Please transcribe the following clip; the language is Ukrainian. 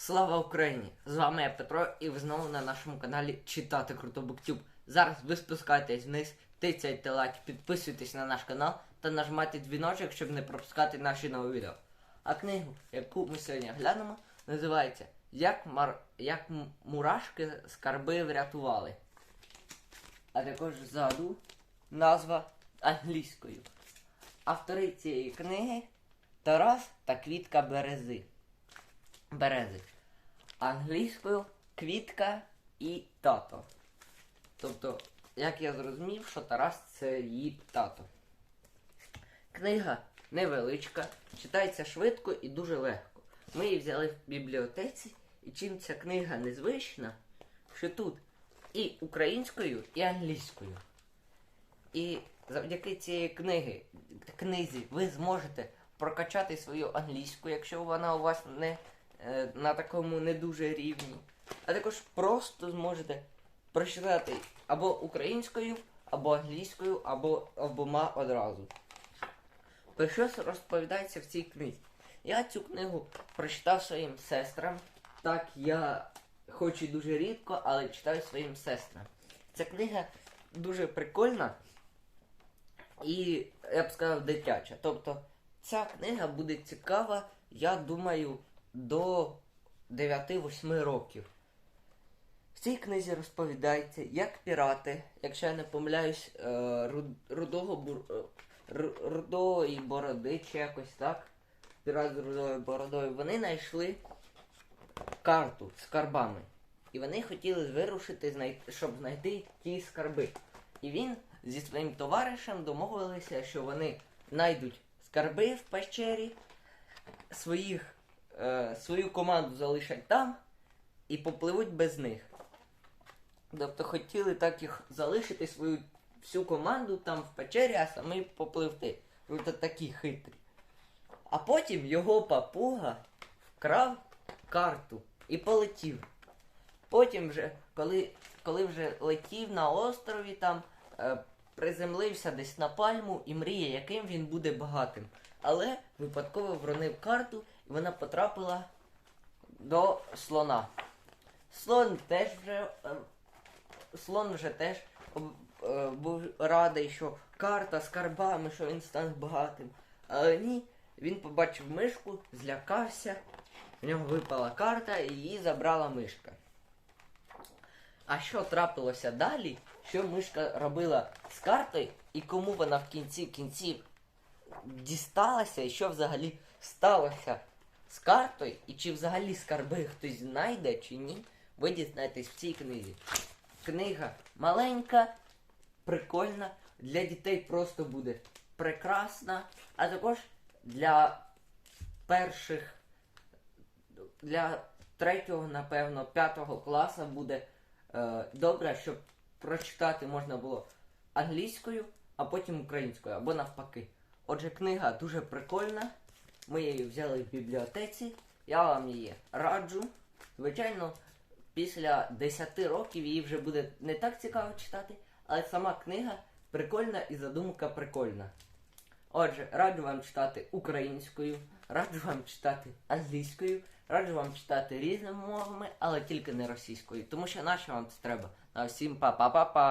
Слава Україні! З вами я Петро, і ви знову на нашому каналі Читати Круто Буктюб. Зараз ви спускаєтесь вниз, тицяйте лайк, підписуйтесь на наш канал та нажимайте дзвіночок, щоб не пропускати наші нові відео. А книгу, яку ми сьогодні глянемо, називається Як, мар... Як мурашки скарби врятували. А також ззаду назва англійською. Автори цієї книги Тарас та Квітка Берези. Берези. Англійською квітка і тато. Тобто, як я зрозумів, що Тарас це її тато. Книга невеличка, читається швидко і дуже легко. Ми її взяли в бібліотеці, і чим ця книга незвична, що тут і українською, і англійською. І завдяки цієї книги, книзі ви зможете прокачати свою англійську, якщо вона у вас не на такому не дуже рівні. А також просто зможете прочитати або українською, або англійською, або обома одразу. Про що розповідається в цій книзі? Я цю книгу прочитав своїм сестрам. Так, я хоч і дуже рідко, але читаю своїм сестрам. Ця книга дуже прикольна і, я б сказав, дитяча. Тобто, ця книга буде цікава, я думаю, до 9-8 років. В цій книзі розповідається, як пірати, якщо я не помиляюсь, е, рудого е, рудої бороди чи якось так. Пірат з рудою бородою. Вони знайшли карту з скарбами. І вони хотіли вирушити, щоб знайти ті скарби. І він зі своїм товаришем домовилися, що вони знайдуть скарби в печері, своїх, е, свою команду залишать там і попливуть без них. Тобто хотіли так їх залишити свою всю команду там в печері, а самі попливти. Тобто такі хитрі. А потім його папуга вкрав карту і полетів. Потім вже, коли, коли вже летів на острові, там е, приземлився десь на пальму і мріє, яким він буде багатим. Але випадково вронив карту і вона потрапила до слона. Слон теж вже е, слон вже теж е, був радий, що карта з карбами, що він стане багатим. Але ні, він побачив мишку, злякався, в нього випала карта і її забрала мишка. А що трапилося далі? Що мишка робила з картою і кому вона в кінці кінців дісталася, і що взагалі сталося з картою, і чи взагалі скарби хтось знайде чи ні, ви дізнаєтесь в цій книзі. Книга маленька, прикольна, для дітей просто буде прекрасна, а також для перших, для третього, напевно, п'ятого класу буде добре, щоб прочитати можна було англійською, а потім українською, або навпаки. Отже, книга дуже прикольна. Ми її взяли в бібліотеці. Я вам її раджу. Звичайно, після 10 років її вже буде не так цікаво читати, але сама книга прикольна і задумка прикольна. Отже, раджу вам читати українською, раджу вам читати англійською, раджу вам читати різними мовами, але тільки не російською, тому що наша вам це треба. На всім па-па-па-па.